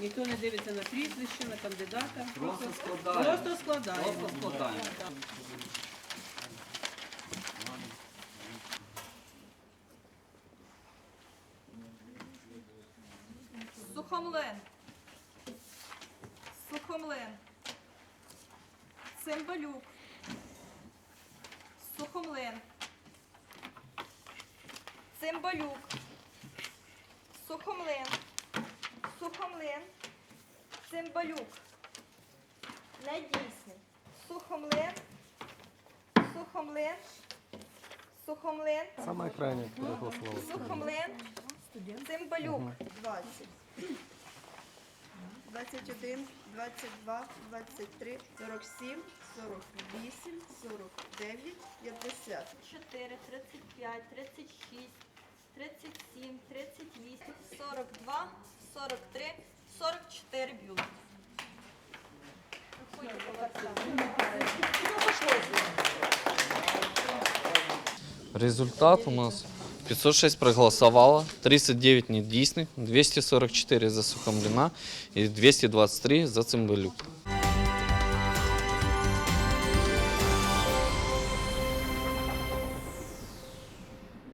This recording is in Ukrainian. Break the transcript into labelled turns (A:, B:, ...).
A: Ніхто не дивиться на прізвище, на кандидата.
B: Просто складаємо.
A: Просто складаємо.
B: Просто складаємо.
C: Сухомлин. Сухомлин. Цимбалюк. Сухомлин. Цимбалюк. Сухомлин. Сухомлин. Цимбалюк. Недійсний. Сухомлин. Сухомлин. Сухомлин.
D: Саме крайнє переголосували.
C: Сухомлин. Цимбалюк.
E: 20. 21, 22, 23, 47, 48, 49, 50.
C: 4, 35, 36, 37, 38, 42, 43, 44 бюлетені.
F: Результат у нас 506 проголосовало, 39 недійсних, 244 за Сухомлина і 223 за Цимбалюк.